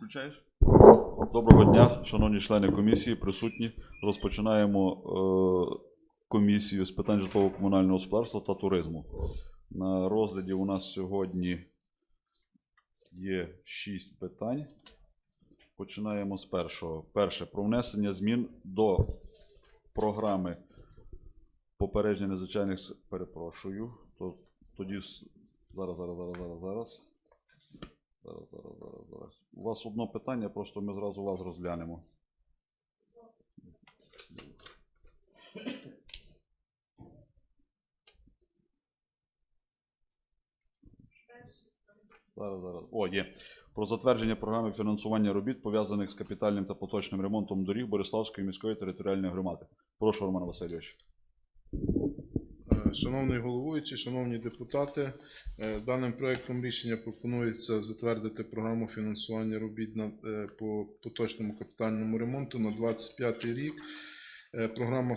Включаєш? Доброго дня, шановні члени комісії, присутні. Розпочинаємо е, комісію з питань житлово-комунального господарства та туризму. На розгляді у нас сьогодні є шість питань. Починаємо з першого. Перше про внесення змін до програми попередження надзвичайних перепрошую. То, тоді зараз, зараз, зараз, зараз, зараз. Зараз, зараз, зараз, зараз. У вас одно питання, просто ми зразу вас розглянемо. Зараз, зараз. О, є. Про затвердження програми фінансування робіт, пов'язаних з капітальним та поточним ремонтом доріг Бориславської міської територіальної громади. Прошу, Роман Васильович. Шановний головуючий, шановні депутати, е, даним проектом рішення пропонується затвердити програму фінансування робіт е, по поточному капітальному ремонту на 25 рік. Е, Програма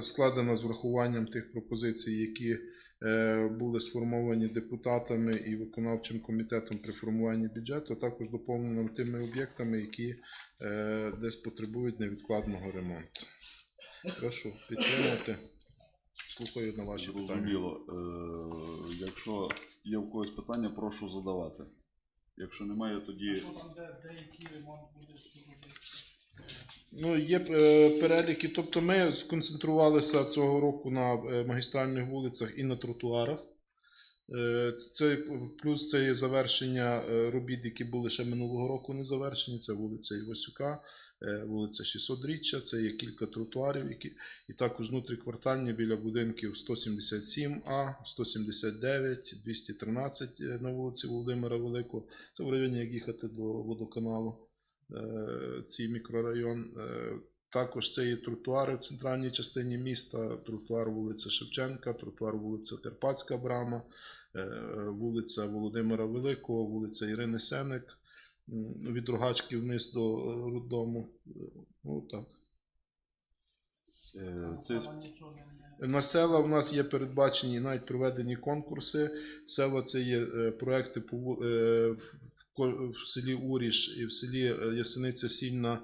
складена з врахуванням тих пропозицій, які були сформовані депутатами і виконавчим комітетом при формуванні бюджету, а також доповнена тими об'єктами, які десь потребують невідкладного ремонту. Прошу підтримати. Слухаю на ваші питання. Зрозуміло. Е, якщо є в когось питання, прошу задавати. Якщо немає, тоді Що там, де, де який ремонт буде робити? Ну, є е, переліки. Тобто ми сконцентрувалися цього року на е, магістральних вулицях і на тротуарах. Е, Це плюс це є завершення е, робіт, які були ще минулого року не завершені. Це вулиця Івасюка, е, вулиця 600-річчя, це є кілька тротуарів, які і також внутріквартальні біля будинків 177А, 179, 213 е, на вулиці Володимира Великого. Це в районі, як їхати до водоканалу. Цей мікрорайон. Також це є тротуари в центральній частині міста, тротуар вулиця Шевченка, тротуар вулиця Карпатська Брама, е, вулиця Володимира Великого, вулиця Ірини Сеник, від Рогачки вниз до е, роддому. Ну так. це. На села в нас є передбачені навіть проведені конкурси. Села це є проекти в селі Уріш і в селі Ясениця Сільна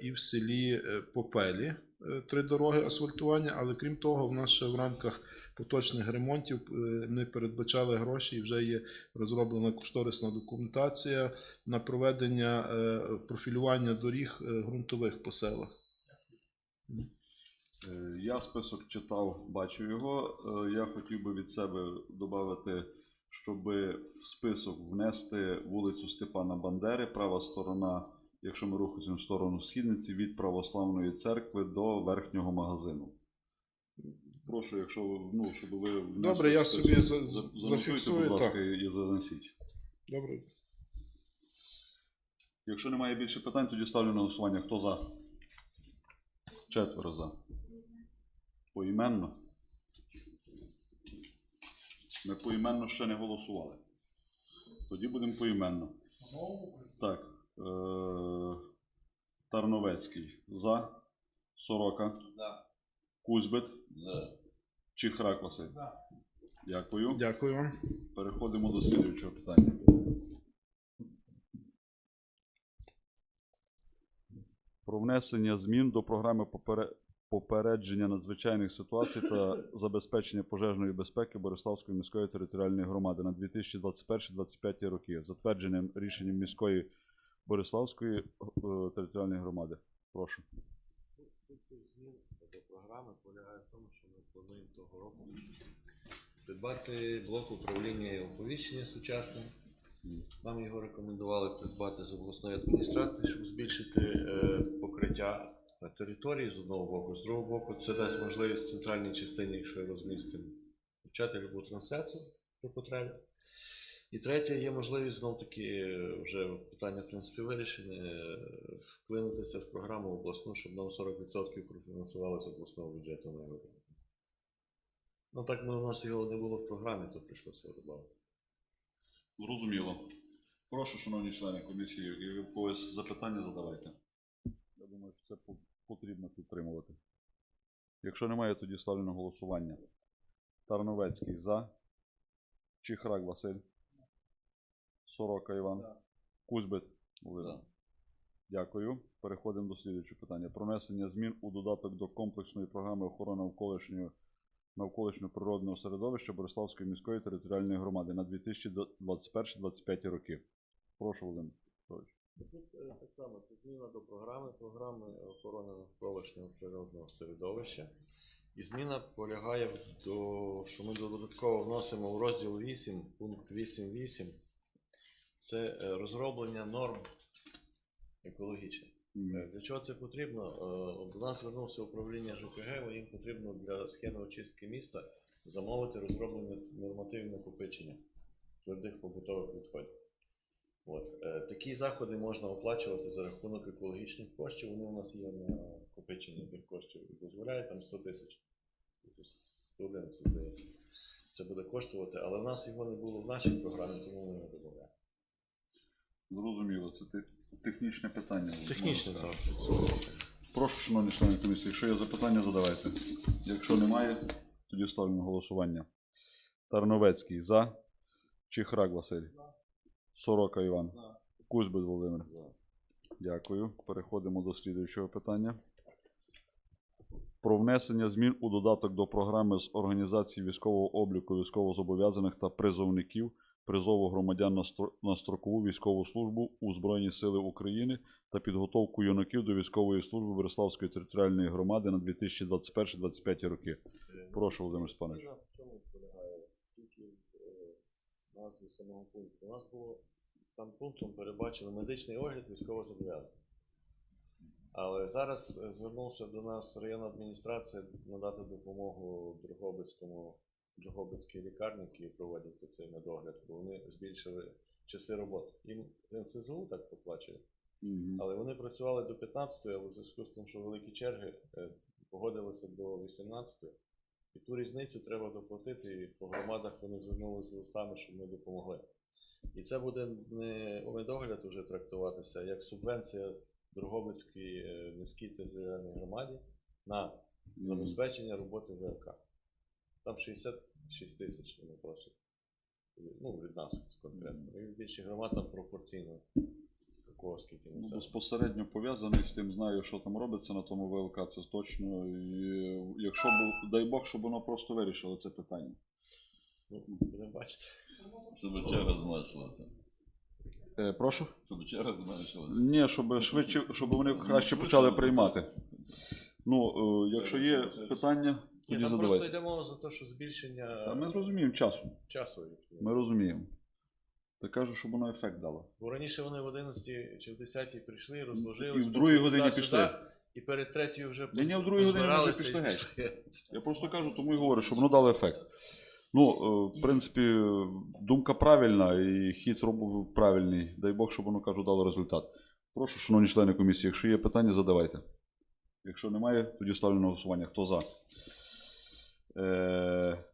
і в селі е, Попелі. Е, Три дороги асфальтування, але крім того, в нас ще в рамках поточних ремонтів е, ми передбачали гроші і вже є розроблена кошторисна документація на проведення е, профілювання доріг е, ґрунтових по селах. Е, Я список читав, бачу його. Е, Я хотів би від себе додати, щоб в список внести вулицю Степана Бандери, права сторона, якщо ми рухаємося в сторону східниці, від православної церкви до верхнього магазину. Прошу, якщо ну, щоб ви Добре, я собі за- За- за- зафіксую, будь ласка, так. і занесіть. Добре. Якщо немає більше питань, тоді ставлю на голосування. Хто за? Четверо за. Поіменно. Ми поіменно ще не голосували. Тоді будемо поіменно. Так. Е- Тарновецький. За. Сорока. За. Кузьбит. Чихрак Василь. За. Дякую. Дякую вам. Переходимо до слідуючого питання. Про внесення змін до програми попередження надзвичайних ситуацій та забезпечення пожежної безпеки Бориславської міської територіальної громади на 2021-2025 роки, затвердженим рішенням міської Бориславської е, територіальної громади. Прошу. Суть змін до програми полягає в тому, що ми плануємо того року придбати блок управління і оповіщення сучасне. Нам його рекомендували придбати з обласної адміністрації, щоб збільшити е, покриття території з одного боку. З другого боку, це дасть можливість в центральній частині, якщо розмістимо, почати любу трансляцію при потребі. І третє, є можливість знов таки вже питання в принципі вирішене, вклинутися в програму обласну, щоб нам 40% профінансували з обласного бюджету на його. Ну так ми, у нас його не було в програмі, то прийшлося додати. Зрозуміло. Прошу, шановні члени комісії, і в когось запитання задавайте. Я думаю, що це потрібно підтримувати. Якщо немає, тоді ставлю на голосування. Тарновецький за. Чихрак Василь. Сорока Іван. Кузьбит Володимир. Дякую. Переходимо до слідуючого питання. Про внесення змін у додаток до комплексної програми охорони навколишнього навколишнього природного середовища Бориславської міської територіальної громади на 2021-2025 роки. Прошу, Володимир. Петрович. Тут е, так само це зміна до програми, програми охорони навколишнього природного середовища. І зміна полягає в що ми додатково вносимо у розділ 8, пункт 8.8. Це е, розроблення норм екологічних. Е, Для чого це потрібно? Е, До нас звернувся управління ЖКГ, їм потрібно для схеми очистки міста замовити розроблення нормативів накопичення твердих побутових відходів. От. Такі заходи можна оплачувати за рахунок екологічних коштів. Вони у нас є на накопичення тих коштів і дозволяє там 100 тисяч. Тобто 111, здається. Це буде коштувати, але в нас його не було в нашій програмі, тому ми його додаємо. Зрозуміло, це технічне питання. Технічно можна так. Прошу, шановні члени комісії, якщо є запитання, задавайте. Якщо немає, тоді ставлю на голосування. Тарновецький за. Чихрак Василь. Сорока Іван. Кузьбит Володимир. Дякую. Переходимо до слідуючого питання. Про внесення змін у додаток до програми з організації військового обліку військовозобов'язаних та призовників призову громадян на строкову військову службу у Збройні Сили України та підготовку юнаків до військової служби Береславської територіальної громади на 2021-2025 роки. Прошу, Володимир Степанович. В чому полягає? Тільки в е, назві самого пункту. У нас було там пунктом передбачено медичний огляд військовозобов'язаних. Але зараз е, звернувся до нас районна адміністрація надати допомогу Дрогобицькому Дрогобицькій лікарні, які проводять цей медогляд, бо вони збільшили часи роботи. Їм НСЗУ так поплачує. Але вони працювали до 15-ї, але в зв'язку з тим, що великі черги, е, погодилися до 18-ї. І ту різницю треба доплатити, і по громадах вони звернулися з листами, щоб ми допомогли. І це буде не медогляд уже трактуватися, як субвенція Дрогобицькій е, міській територіальній громаді на забезпечення роботи ВЛК. Там 66 тисяч вони просять. Ну, від нас конкретно. І від громад там пропорційно такого скільки Ну. Безпосередньо пов'язаний з тим, знаю, що там робиться на тому ВЛК, це точно. І якщо б, дай Бог, щоб воно просто вирішило це питання. Ну, будемо бачити. Щоб черга зменшилася. Е, прошу? Щоб черга зменшилася. Ні, щоб швидше, щоб вони Ну, краще почали приймати. Ну, е, якщо є питання, Ні, там просто задавайте. йде мова за те, що збільшення Та ми зрозуміємо часу. часу. Ми розуміємо. Та кажу, щоб воно ефект дало. Бо раніше вони в 11 чи в 10 прийшли, розложили. І в другій годині пішли. І перед третьою вже Ні, ні, в другій годині вже позбиралися пішли і геть. Я просто кажу, тому і говорю, щоб воно дало ефект. Ну, е, в принципі, думка правильна і хід зробив правильний. Дай Бог, щоб воно кажу, дало результат. Прошу, шановні члени комісії, якщо є питання, задавайте. Якщо немає, тоді ставлю на голосування. Хто за? Е,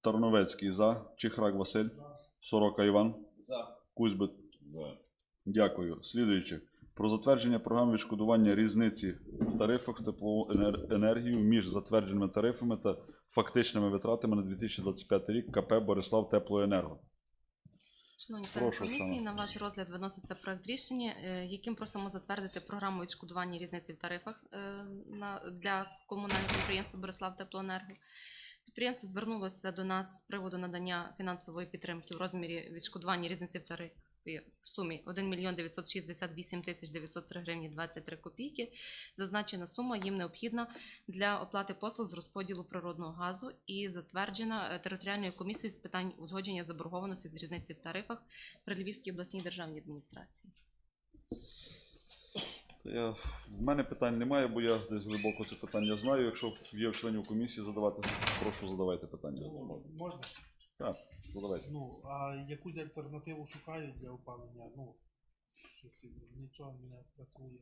Тарновецький за. Чихрак Василь. Сорока Іван. За. Кузьбит. За. Дякую. Слідуюче. Про затвердження програми відшкодування різниці в тарифах з теплову енергію між затвердженими тарифами та фактичними витратами на 2025 рік КП Борислав Теплоенерго. Шановні члени комісії, на ваш розгляд виноситься проект рішення, е, яким просимо затвердити програму відшкодування різниці в тарифах е, на- для комунального підприємства Борислав Теплоенерго. Підприємство звернулося до нас з приводу надання фінансової підтримки в розмірі відшкодування різниці в тарифі в сумі 1 мільйон 968 тисяч 903 гривні 23 копійки. Зазначена сума їм необхідна для оплати послуг з розподілу природного газу і затверджена е, територіальною комісією з питань узгодження заборгованості з різниці в тарифах при Львівській обласній державній адміністрації. Я, в мене питань немає, бо я десь глибоко це питання знаю. Якщо є членів комісії задавати, прошу задавайте питання. Ну, можна? Так, задавайте. Ну, а якусь альтернативу шукають для опалення? Ну, що це, нічого не працює.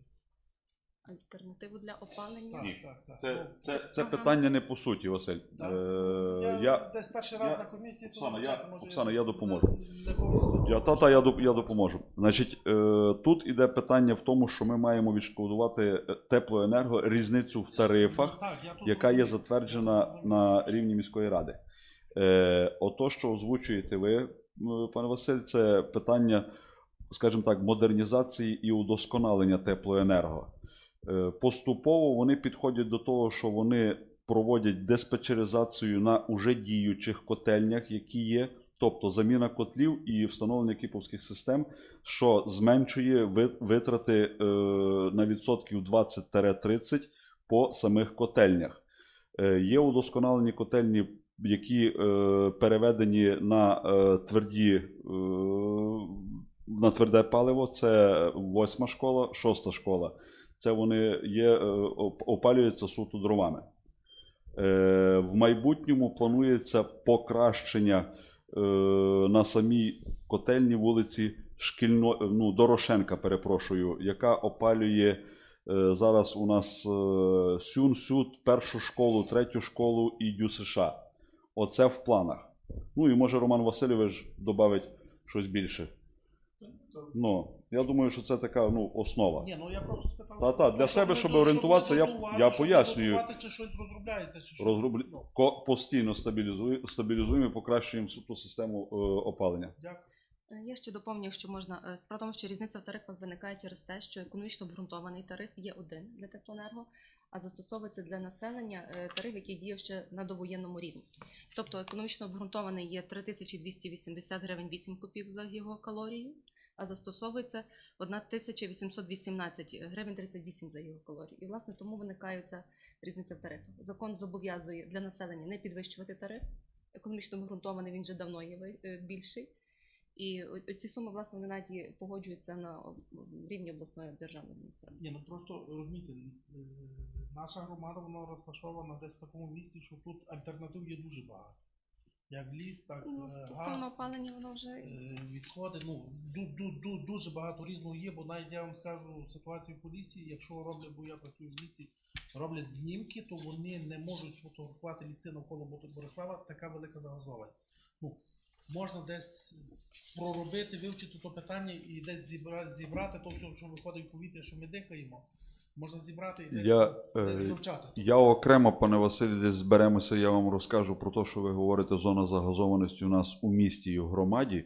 Альтернативу для опалення. Так, Ні. так, так. Це, Ну, це, це Ага. питання не по суті, Василь. так. Е, я, я, десь перший раз я- на комісії Оксана, я- вивчати, може, Оксана, я допоможу. Не, повністю. Я, та, та, я, доп- я допоможу. Значить, е, тут іде питання в тому, що ми маємо відшкодувати е, теплоенерго різницю в тарифах, Так, я тут яка є розумію. затверджена на рівні міської ради. Е, ото, що озвучуєте ви, м, пане Василь, це питання скажімо так, модернізації і удосконалення теплоенерго. Е, Поступово вони підходять до того, що вони проводять диспетчеризацію на уже діючих котельнях, які є, тобто заміна котлів і встановлення кіповських систем, що зменшує витрати е, на відсотків 20-30 по самих котельнях. Е, Є удосконалені котельні, які переведені на тверді. На тверде паливо це восьма школа, шоста школа. Це вони є, е, опалюються суто дровами. Е, В майбутньому планується покращення е, на самій котельній вулиці Шкільно, ну, Дорошенка, перепрошую, яка опалює зараз у нас Сюн, Сют, першу школу, третю школу і ДЮСШ. Оце в планах. Ну і може Роман Васильович додавить щось більше. Ну, я думаю, що це така ну, основа. Ні, ну я просто спитав. Та-та, для себе, щоб орієнтуватися, я- я пояснюю. чи щось розробляється, чи що. Розроблі... Ну, Ко- Постійно стабілізує- стабілізуємо і покращуємо ту систему е, опалення. Дякую. Е, Я ще доповню, якщо можна. Е, Справа в тому, що різниця в тарифах виникає через те, що економічно обґрунтований тариф є один для теплоенерго, а застосовується для населення е, тариф, який діяв ще на довоєнному рівні. Тобто економічно обґрунтований є 3280 гривень 8 копійок за гігакалорію, а застосовується 1818 гривень 38 за гігакалорію. І власне тому виникає ця різниця в тарифах. Закон зобов'язує для населення не підвищувати тариф. Економічно обґрунтований він вже давно є е, більший. І ці суми, власне, вони навіть погоджуються на рівні обласної державної адміністрації. Ні, ну просто розумієте, е, наша громада вона розташована десь в такому місці, що тут альтернатив є дуже багато. Як ліс, так Ну, е, стосовно газ, опалення, воно вже е, відходи. Ну ду, ду, ду, дуже багато різного є, бо навіть я вам скажу ситуацію по лісі, якщо роблять, бо я працюю в лісі, роблять знімки, то вони не можуть сфотографувати ліси навколо Борислава, така велика загазованість. Ну, можна десь проробити, вивчити то питання і десь зібрати, зібрати то все, що виходить в повітря, що ми дихаємо. Можна зібрати і десь, Я, десь е, вивчати. я окремо, пане Василі, десь зберемося, я вам розкажу про те, що ви говорите, зона загазованості у нас у місті і в громаді.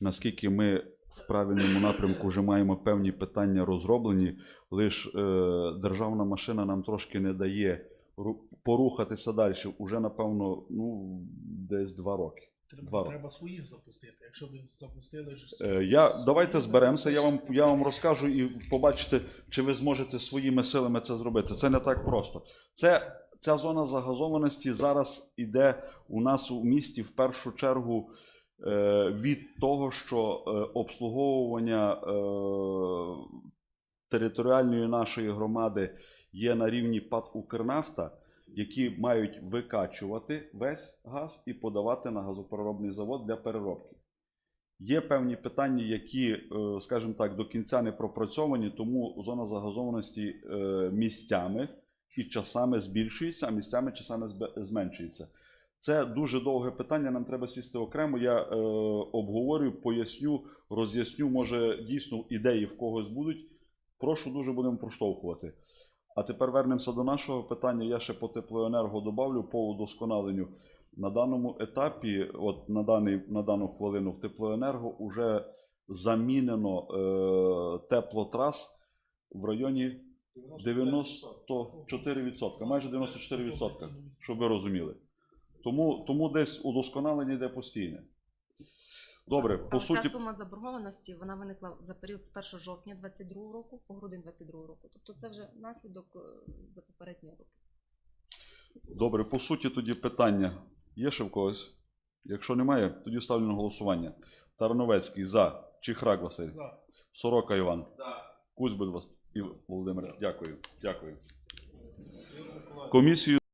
Наскільки ми в правильному напрямку вже маємо певні питання розроблені, лише е, державна машина нам трошки не дає порухатися далі. Уже, напевно, ну, десь два роки. Треба, треба своїх запустити. Якщо ви запустили ж Е, Я, давайте зберемося, я вам, я вам розкажу і побачите, чи ви зможете своїми силами це зробити. Це не так просто. Це, ця зона загазованості зараз іде у нас у місті в першу чергу е, від того, що е, обслуговування е, територіальної нашої громади є на рівні ПАД Укрнафта, які мають викачувати весь газ і подавати на газопереробний завод для переробки. Є певні питання, які, е, скажімо так, до кінця не пропрацьовані, тому зона загазованості е, місцями і часами збільшується, а місцями часами зменшується. Це дуже довге питання, нам треба сісти окремо. Я е, обговорю, поясню, роз'ясню, може дійсно ідеї в когось будуть. Прошу дуже будемо проштовхувати. А тепер вернемося до нашого питання. Я ще по теплоенерго добавлю по удосконаленню. На даному етапі, от на, даний, на дану хвилину в теплоенерго вже замінено е, теплотрас в районі 94%, майже 94%, щоб ви розуміли. Тому, тому десь удосконалення йде постійне. Добре, по Але суті, ця сума заборгованості вона виникла за період з 1 жовтня 2022 року по грудень 2022 року. Тобто це вже наслідок е, за попередні роки. Добре, по суті, тоді питання є ще в когось? Якщо немає, тоді ставлю на голосування. Тарновецький за. Чихрак Василь. За. Сорока Іван. Кузьбин Вас... і Володимир. Дякую. Дякую. Комісію